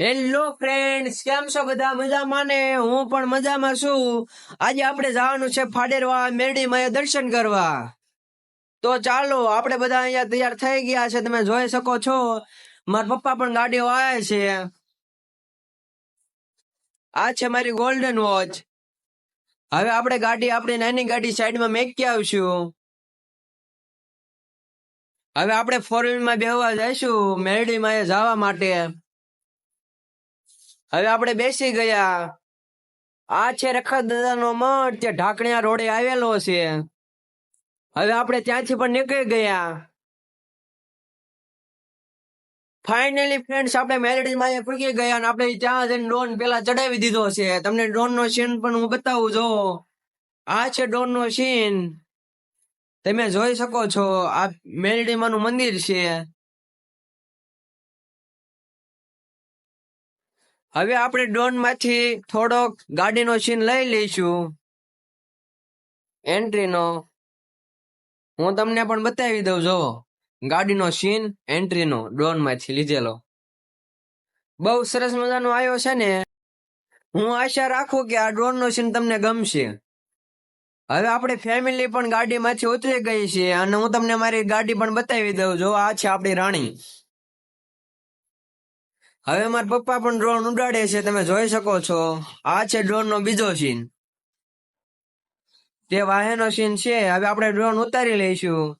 Hello friends કેમ છો બધા? મજામાં ને? હું પણ મજામાં છું. આજે આપણે જવાનું છે ફાડેરવા મેરડીમાં દર્શન કરવા. તો ચાલો, આપણે બધા અહીંયા તૈયાર થઈ ગયા છે. તમે જોઈ શકો છો. મારા પપ્પા પણ ગાડીઓ આવે છે. આ છે મારી ગોલ્ડન વોચ હવે આપણે ગાડી, આપણી નાની ગાડી સાઈડમાં મેકી આવશું. હવે આપણે ફોરમાં બેહવા જઈશું. મેરડીમાં એ જવા માટે. હવે આપણે બેસી ગયા. આ છે રખત દાદાનો મઠ, ત્યાં ઢાકણિયા રોડે આવેલો છે. હવે આપણે ત્યાંથી પણ નીકળી ગયા. ફાઇનલી ફ્રેન્ડ્સ આપણે મેલેડીમાં અહીંયા પૂકી ગયા અને આપણે ત્યાં જઈને ડોન પેલા ચડાવી દીધો છે. તમને ડોન નો સીન પણ હું બતાવું જો. આ છે ડોન નો સીન તમે જોઈ શકો છો, આ મેલડીમાં નું મંદિર છે. હવે આપણે ડોનમાંથી થોડોક ગાડીનો સીન લઈ લઈશું. એન્ટ્રીનો હું તમને પણ બતાવી દઉં જો ગાડીનો સીન એન્ટ્રીનો ડ્રોનમાંથી લીધેલો. બહુ સરસ મજાનો આવ્યો છે ને. હું આશા રાખું કે આ ડ્રોન નો સીન તમને ગમશે. હવે આપણે ફેમિલી પણ ગાડીમાંથી ઉતરી ગઈ છે અને હું તમને મારી ગાડી પણ બતાવી દઉં જો આ છે આપણી રાણી. હવે મારા પપ્પા પણ ડ્રોન ઉડાડે છે, તમે જોઈ શકો છો. આ છે ડ્રોન નો બીજો સીન તે વાહેનો સીન છે. હવે આપણે ડ્રોન ઉતારી લઈશું.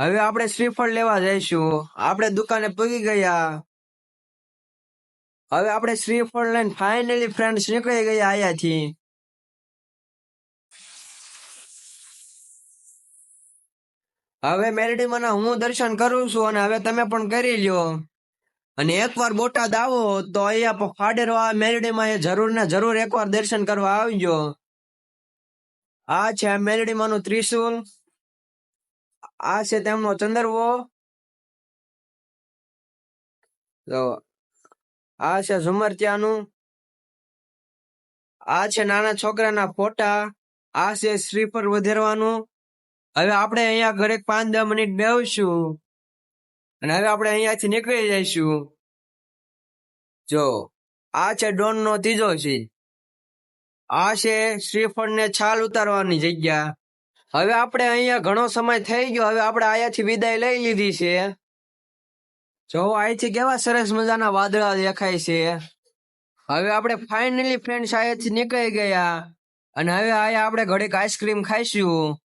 હવે આપણે શ્રીફળ લેવા જઈશું. આપણે દુકાને પગી ગયા. હવે આપણે શ્રીફળ લઈને ફાઇનલી ફ્રેન્ડ્સ નીકળી ગયા અહીંયાથી. હવે મેરડીમાં હું દર્શન કરું છું અને હવે તમે પણ કરી લ્યો. અને એકવાર બોટાદ આવો તો અહીંયા ફાડેરવા મેરડીમાં એ જરૂર ને જરૂર એકવાર દર્શન કરવા આવજો. આ છે આ મેરડીમાંનું ત્રિશુલ. આ છે તેમનો ચંદરવો. તો આ છે ઝુમર ત્યાંનું આ છે નાના છોકરાના ફોટા. આ છે શ્રીફળ વધેરવાનું. હવે આપણે અહીંયા ઘરે પાંચ દસ મિનિટ બેસશું અને હવે આપણે અહીંયાથી નીકળી જઈશું. જો, આ છે ડોન નો ત્રીજો છે આ છે શ્રીફળ ને છાલ ઉતારવાની જગ્યા. હવે આપણે અહીંયા ઘણો સમય થઈ ગયો. હવે આપણે અહીંયાથી વિદાય લઈ લીધી છે. જો અહીંથી કેવા સરસ મજાના વાદળા દેખાય છે. હવે આપણે ફાઇનલી ફ્રેન્ડ્સ અહીંયાથી નીકળી ગયા. અને હવે અહીંયા આપણે ઘડીક આઈસ્ક્રીમ ખાઈશું.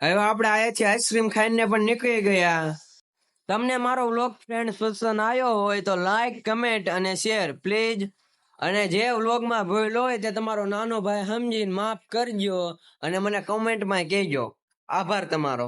હવે આપણે અહીંયાથી આઈસ્ક્રીમ ખાઈને પણ નીકળી ગયા. તમને મારો વ્લોગ ફ્રેન્ડ પસંદ આવ્યો હોય તો લાઈક કમેન્ટ અને શેર પ્લીઝ અને જે વ્લોગમાં ભૂલ હોય તે તમારો નાનો ભાઈ સમજીને માફ કરજો અને મને કોમેન્ટમાં કહેજો. આભાર તમારો.